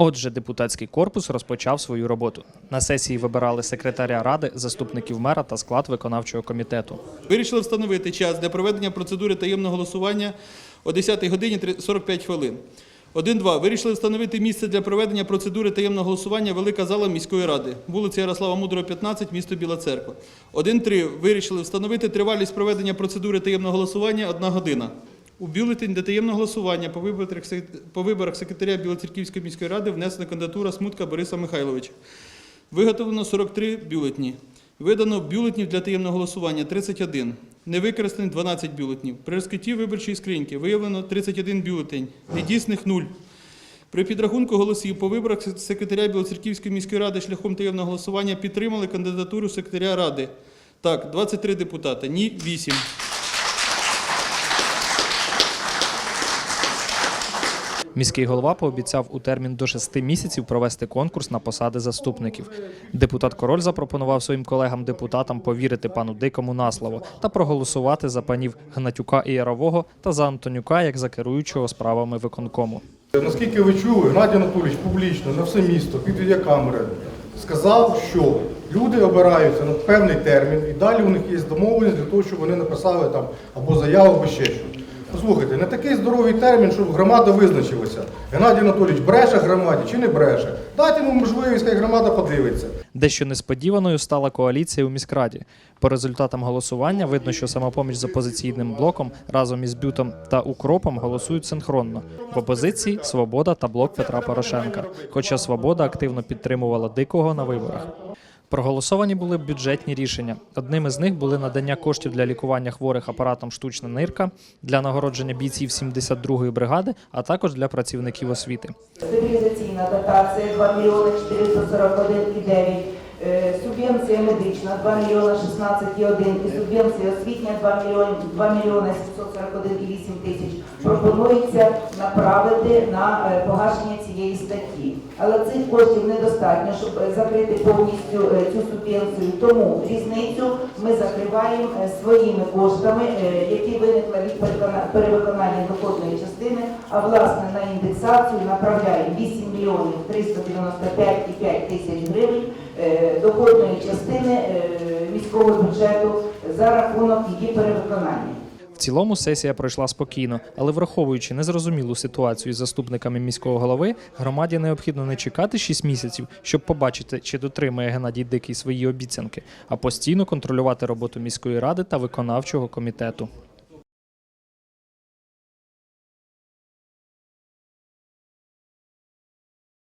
Отже, депутатський корпус розпочав свою роботу. На сесії вибирали секретаря ради, заступників мера та склад виконавчого комітету. Вирішили встановити час для проведення процедури таємного голосування о 10 годині 45 хвилин. 1.2. Вирішили встановити місце для проведення процедури таємного голосування Велика зала міської ради, вулиця Ярослава Мудрого, 15, місто Біла Церква. 1.3. Вирішили встановити тривалість проведення процедури таємного голосування 1 година. У бюлетень для таємного голосування по виборах, по секретаря Білоцерківської міської ради внесена кандидатура Смутка Бориса Михайловича. Виготовлено 43 бюлетні. Видано бюлетнів для таємного голосування 31. Не використані 12 бюлетнів. При розкритті виборчої скриньки виявлено 31 бюлетень. Недійсних 0. При підрахунку голосів по виборах секретаря Білоцерківської міської ради шляхом таємного голосування підтримали кандидатуру секретаря ради. Так, 23 депутата, ні 8. Міський голова пообіцяв у термін до шести місяців провести конкурс на посади заступників. Депутат Король запропонував своїм колегам-депутатам повірити пану Дикому на слово та проголосувати за панів Гнатюка і Ярового та за Антонюка як за керуючого справами виконкому. Наскільки ви чули, Геннадій Анатолійович публічно на все місто під відеокамери сказав, що люди обираються на певний термін, і далі у них є домовленість для того, щоб вони написали там або заяву, або ще щось. Послухайте, не такий здоровий термін, щоб громада визначилася. Геннадій Анатолійович бреше громаді чи не бреше. Дайте йому можливість, хай громада подивиться. Дещо несподіваною стала коаліція у міськраді. По результатам голосування видно, що самопоміч з опозиційним блоком разом із бютом та укропом голосують синхронно. В опозиції Свобода та блок Петра Порошенка. Хоча Свобода активно підтримувала дикого на виборах. Проголосовані були бюджетні рішення. Одним із них були надання коштів для лікування хворих апаратом штучна нирка, для нагородження бійців 72-ї бригади, а також для працівників освіти. Стабілізаційна дотація 2 мільйони 441,9, е, субвенція медична 2 мільйони 16,1 і субвенція освітня 2 мільйони 2 мільйони 741,8 тисяч пропонується направити на е, погашення цієї статті. Але цих коштів недостатньо, щоб е, закрити повністю е, цю субвенцію. Тому різницю ми закриваємо своїми коштами, які виникли від перевиконання доходної частини, а власне на індексацію направляємо 8 мільйонів 395,5 тисяч гривень міського бюджету за рахунок її перевиконання. В цілому сесія пройшла спокійно, але враховуючи незрозумілу ситуацію з заступниками міського голови, громаді необхідно не чекати 6 місяців, щоб побачити, чи дотримує Геннадій Дикий свої обіцянки, а постійно контролювати роботу міської ради та виконавчого комітету.